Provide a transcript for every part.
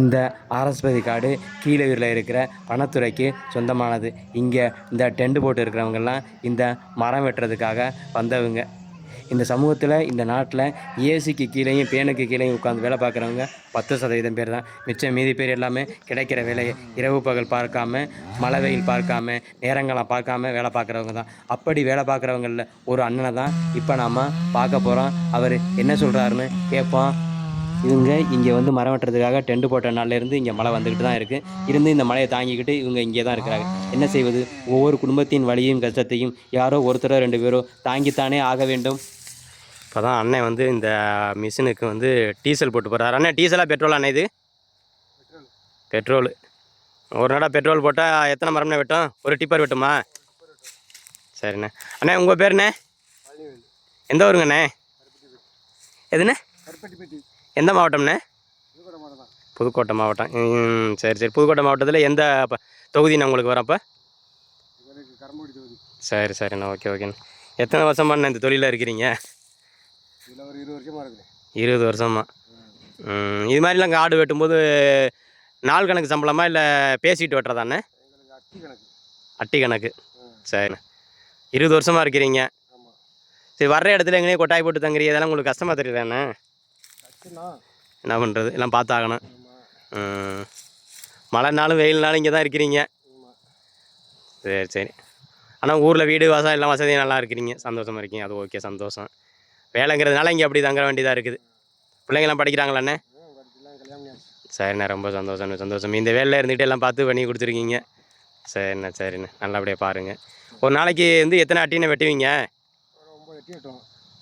இந்த ஆர்எஸ்பதி காடு கீழயூரில் இருக்கிற வனத்துறைக்கு சொந்தமானது. இங்கே இந்த டெண்டு போட்டு இருக்கிறவங்கெல்லாம் இந்த மரம் வெட்டுறதுக்காக வந்தவங்க. இந்த சமூகத்தில் இந்த நாட்டில் ஏசிக்கு கீழேயும் பேனுக்கு கீழேயும் உட்காந்து வேலை பார்க்குறவங்க பத்து சதவீதம் பேர் தான். மிச்சம் மீதி பேர் எல்லாமே கிடைக்கிற வேலையை இரவு பகல் பார்க்காம மழை வெயில் பார்க்காம நேரங்களை பார்க்காம வேலை பார்க்குறவங்க தான். அப்படி வேலை பார்க்குறவங்களில் ஒரு அண்ணனை தான் இப்போ நாம் பார்க்க போகிறோம் அவர் என்ன சொல்கிறாருன்னு கேட்போம். இவங்க இங்கே வந்து மரம் வெட்டுறதுக்காக டென்ட் போட்ட நாள்லேருந்து இங்கே மழை வந்துக்கிட்டு தான் இருக்குது இருந்து இந்த மழையை தாங்கிக்கிட்டு இவங்க இங்கே தான் இருக்கிறாங்க. என்ன செய்வது? ஒவ்வொரு குடும்பத்தின் வலியும் கஷ்டத்தையும் யாரோ ஒருத்தரோ ரெண்டு பேரோ தாங்கித்தானே ஆக வேண்டும். இப்போ தான் அண்ணன் வந்து இந்த மிஷினுக்கு வந்து டீசல் போட்டு போகிறார் அண்ணன் டீசலா பெட்ரோல் அண்ணன் இது? பெட்ரோல். ஒரு நாடா பெட்ரோல் போட்டால் எத்தனை மரம்ண்ணே வெட்டும்? ஒரு டிப்பர் வெட்டுமா? சரிண்ணே. அண்ணே உங்கள் பேருண்ணே எந்த ஊருங்கண்ணே? எதுண்ணே? எந்த மாவட்டம்ண்ணே? புதுக்கோட்டை மாவட்டம். சரி சரி. புதுக்கோட்டை மாவட்டத்தில் எந்த தொகுதிண்ணே உங்களுக்கு வரப்போ சரி சரிண்ணா. ஓகே ஓகேண்ணே. எத்தனை வருஷமாண்ணே இந்த தொழிலில் இருக்கிறீங்க? இருபது வருஷமாக வருஷமா இது மாதிரிலாம் காடு வெட்டும்போது நாள் கணக்கு சம்பளமா இல்லை பேசிட்டு வெட்டுறதாண்ணே? அட்டி கணக்கு. அட்டி கணக்கு ம். சரிண்ணே. இருபது வருஷமா இருக்கிறீங்க. சரி வர்ற இடத்துல எங்கேயும் கொட்டாய் போட்டு தங்குறீங்க. இதெல்லாம் உங்களுக்கு கஷ்டமாக தெரியுதாண்ணே? அச்சுனா என்ன பண்ணுறது எல்லாம் பார்த்தாகணும். ஆமாம் ம். மழைனாலும் வெயில்னாலும் இங்கே தான் இருக்கிறீங்க. சரி சரி. ஆனால் ஊரில் வீடு வாசம் எல்லாம் வசதியும் நல்லா இருக்கிறீங்க. சந்தோஷமாக இருக்கீங்க. அது ஓகே சந்தோஷம். வேலைங்கிறதுனால இங்கே அப்படி தங்க வேண்டியதாக இருக்குது. பிள்ளைங்களாம் படிக்கிறாங்களாண்ணே சரிண்ணே ரொம்ப சந்தோஷம் சந்தோஷம். இந்த வேலையில் இருந்துகிட்டு எல்லாம் பார்த்து பண்ணி கொடுத்துருக்கீங்க. சரிண்ணே சரிண்ணே. நல்லபடியாக பாருங்கள் ஒரு நாளைக்கு வந்து எத்தனை அட்டிண்ணே வெட்டுவீங்க?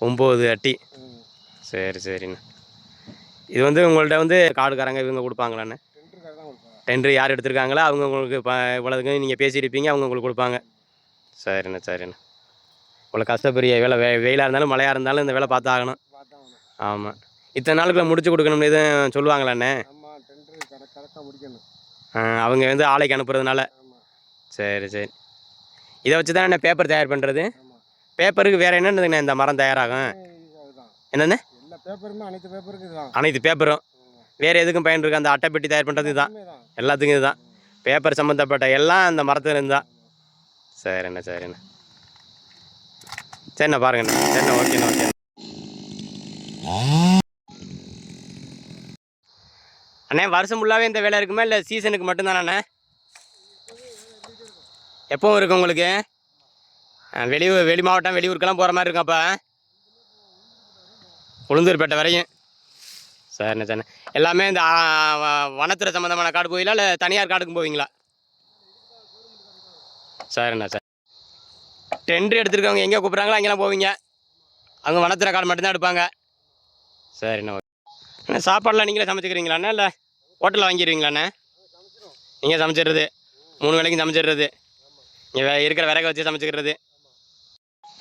ஒம்பது அட்டி சரி சரிண்ணே. இது வந்து உங்கள்ட்ட வந்து காடுக்காரங்க இவங்க கொடுப்பாங்களாண்ணே டெண்டர் யார் எடுத்திருக்காங்களோ அவங்க உங்களுக்கு ப இவ்வளோதுக்கு நீங்கள் பேசியிருப்பீங்க அவங்க உங்களுக்கு கொடுப்பாங்க. சரிண்ணே சரிண்ணே. இவ்வளோ கஷ்டப்பெரிய வேலை வெ வெயிலாக இருந்தாலும் மழையாக இருந்தாலும் இந்த வேலை பார்த்து ஆகணும் பார்த்தா ஆகணும் ஆமாம் இத்தனை நாளுக்குள்ள முடிச்சு கொடுக்கணும்னு எதுவும் சொல்லுவாங்களாண்ணே? அவங்க வந்து ஆலைக்கு அனுப்புறதுனால. சரி சரி. இதை வச்சு தான் என்ன பேப்பர் தயார் பண்ணுறது பேப்பருக்கு வேறு என்னென்னதுண்ணே இந்த மரம் தயாராகும்? எல்லா பேப்பருமே அனைத்து பேப்பருக்கு இதுதான். அனைத்து பேப்பரும். வேறு எதுக்கும் பயன் இருக்கு அந்த அட்டை பெட்டி தயார் பண்ணுறது இதுதான். தான் எல்லாத்துக்கும் இதுதான். பேப்பர் சம்மந்தப்பட்ட எல்லாம் அந்த மரத்துலேருந்து தான் சரிண்ணே சரிண்ணே. சரிண்ணே பாருங்கண்ணே. சரிண்ணே ஓகேண்ணே ஓகே அண்ணே வருஷம் ஃபுல்லாகவே இந்த வேலை இருக்குமா? இல்லை சீசனுக்கு மட்டும்தானே எப்பவும் இருக்கு உங்களுக்கு? வெளியூர் வெளி மாவட்டம் வெளியூருக்கெல்லாம் போகிற மாதிரி இருக்கும் அப்போ? உளுந்தூர்பேட்டை வரையும். சரிண்ணே சரிண்ணே எல்லாமே இந்த வ- வனத்துறை சம்மந்தமான காடு போவீங்களா இல்லை தனியார் காடுக்கும் போவீங்களா? சரிண்ணா சார்? டெண்டர் எடுத்துருக்கவங்க எங்கே கூப்பிட்றாங்களோ அங்கெல்லாம் போவீங்க. அவங்க வனத்துறை காடு மட்டும்தான் எடுப்பாங்க. சரிண்ணா ஓகே அண்ணா சாப்பாடெலாம் நீங்களே சமைச்சிக்கிறீங்களாண்ணா இல்லை ஹோட்டலில் வாங்கிடுவீங்களாண்ணே நீங்கள் சமைச்சிடுறது. மூணு வேளைக்கும் சமைச்சிடுறது. இங்கே இருக்கிற விறகு வச்சு சமைச்சிக்கிறது.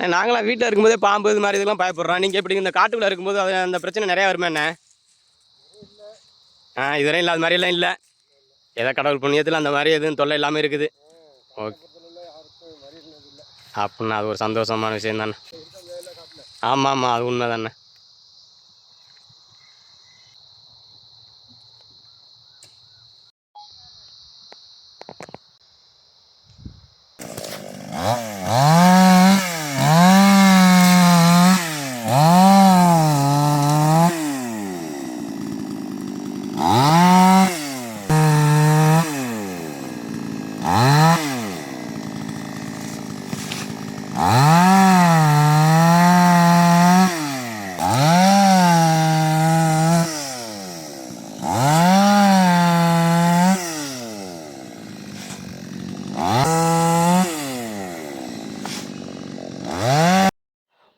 நாங்களாம் வீட்டில் இருக்கும்போதே பாம்பு இது மாதிரி இதெல்லாம் பயப்படுறோம். நீங்கள் எப்படி இந்த காட்டுக்குள்ளே இருக்கும்போது அது அந்த பிரச்சனை நிறையா வருமே என்ன? ஆ இதுவரையும் இல்லாத மாதிரியெல்லாம் இல்லை. ஏதோ கடவுள் புண்ணியத்தில் அந்த மாதிரி எதுவும் தொல்லை இல்லாமல் இருக்குது. ஓகே. அப்படின்னா அது ஒரு சந்தோஷமான விஷயம் தானே. ஆமாம் ஆமாம் அது உண்மை தானே.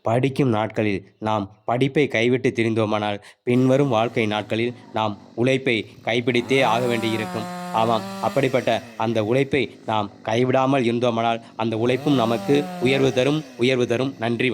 படிக்கும் நாட்களில் நாம் படிப்பை கைவிட்டு திரிந்தோமானால் பின்வரும் வாழ்க்கை நாட்களில் நாம் உழைப்பை கைப்பிடித்தே ஆக வேண்டியிருக்கும். ஆமாம் அப்படிப்பட்ட அந்த உழைப்பை நாம் கைவிடாமல் இருந்தோமானால் அந்த உழைப்பும் நமக்கு உயர்வு தரும் உயர்வு தரும். நன்றி